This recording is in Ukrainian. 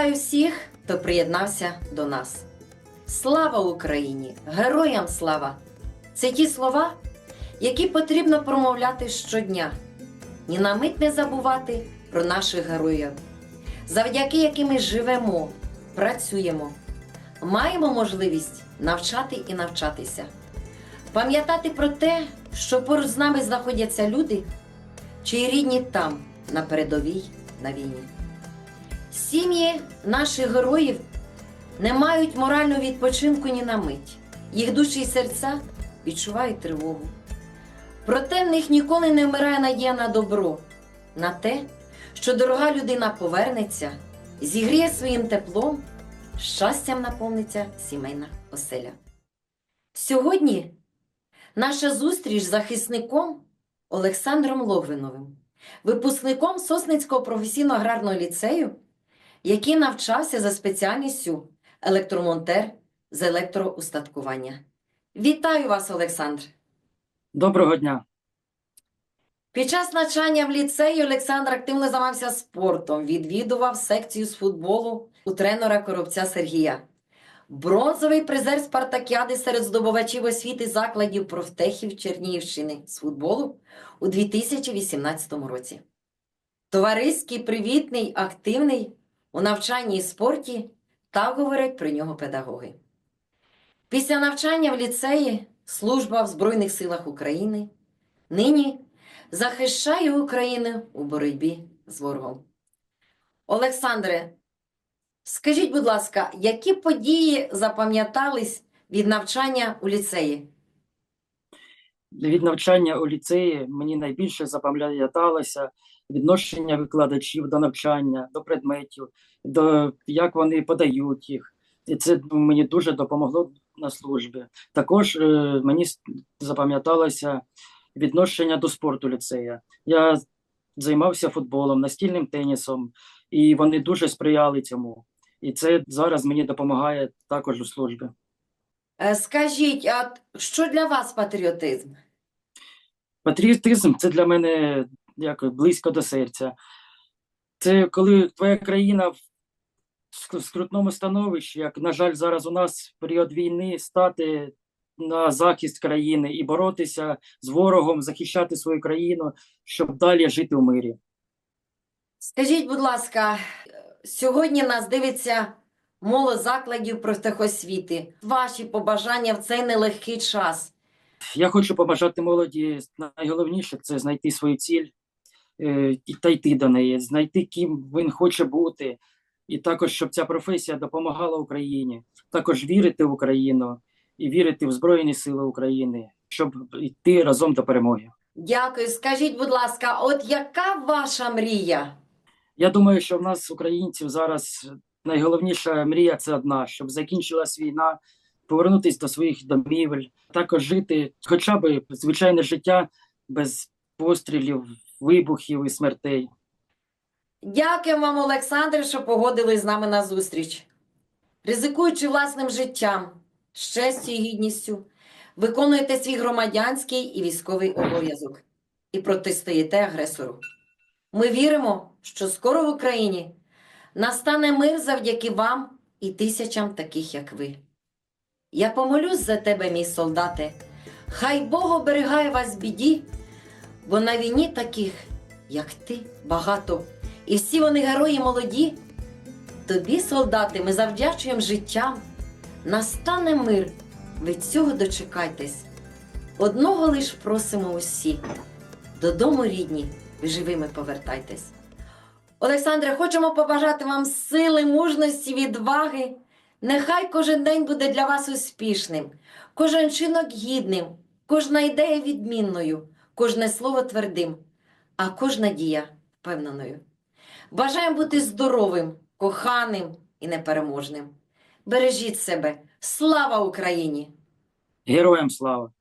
Вітаю всіх, хто приєднався до нас. Слава Україні! Героям слава! Це ті слова, які потрібно промовляти щодня. Ні на мить не забувати про наших героїв, завдяки яким ми живемо, працюємо, маємо можливість навчати і навчатися, пам'ятати про те, що поруч з нами знаходяться люди, чиї рідні там, на передовій, на війні. Сім'ї наших героїв не мають морального відпочинку ні на мить. Їх душі й серця відчувають тривогу. Проте в них ніколи не вмирає надія на добро, на те, що дорога людина повернеться, зігріє своїм теплом, щастям наповниться сімейна оселя. Сьогодні наша зустріч з захисником Олександром Логвиновим, випускником Сосницького професійно-аграрного ліцею, який навчався за спеціальністю електромонтер з електроустаткування. Вітаю вас, Олександр! Доброго дня. Під час навчання в ліцеї Олександр активно займався спортом, відвідував секцію з футболу у тренера Коробця Сергія. Бронзовий призер спартакіади серед здобувачів освіти закладів профтехів Чернігівщини з футболу у 2018 році. Товариський, привітний, активний у навчанні і спорті, так говорять про нього педагоги. Після навчання в ліцеї служба в Збройних силах України нині захищає Україну у боротьбі з ворогом. Олександре, скажіть, будь ласка, які події запам'ятались від навчання у ліцеї? Від навчання у ліцеї мені найбільше запам'яталося відношення викладачів до навчання, до предметів, до як вони подають їх. І це мені дуже допомогло на службі. Також е, мені запам'яталося відношення до спорту ліцея. Я займався футболом, настільним тенісом, і вони дуже сприяли цьому. І це зараз мені допомагає також у службі. Е, Скажіть, а що для вас патріотизм? Патріотизм це для мене як близько до серця. Це коли твоя країна в скрутному становищі, як, на жаль, зараз у нас період війни стати на захист країни і боротися з ворогом, захищати свою країну, щоб далі жити в мирі. Скажіть, будь ласка, сьогодні нас дивиться молодь закладів профтехосвіти. Ваші побажання в цей нелегкий час. Я хочу побажати молоді найголовніше це знайти свою ціль е, і та йти до неї, знайти ким він хоче бути, і також щоб ця професія допомагала Україні, також вірити в Україну і вірити в Збройні Сили України, щоб йти разом до перемоги. Дякую. Скажіть, будь ласка, от яка ваша мрія? Я думаю, що в нас, українців, зараз найголовніша мрія це одна, щоб закінчилась війна, повернутися до своїх домівель, також жити хоча б звичайне життя без пострілів, вибухів і смертей. Дякую вам, Олександр, що погодились з нами на зустріч. Ризикуючи власним життям, з честю і гідністю, виконуєте свій громадянський і військовий обов'язок і протистоїте агресору. Ми віримо, що скоро в Україні настане мир завдяки вам і тисячам таких, як ви. Я помолюсь за тебе, мій солдате. Хай Бог оберігає вас в біді, бо на війні таких, як ти, багато, і всі вони герої молоді. Тобі, солдати, ми завдячуємо життям. Настане мир, ви цього дочекайтесь. Одного лиш просимо усі. Додому, рідні, ви живими повертайтесь. Олександре, хочемо побажати вам сили, мужності, відваги. Нехай кожен день буде для вас успішним, кожен чинок гідним, кожна ідея відмінною, кожне слово твердим, а кожна дія впевненою. Бажаємо бути здоровим, коханим і непереможним. Бережіть себе. Слава Україні! Героям слава!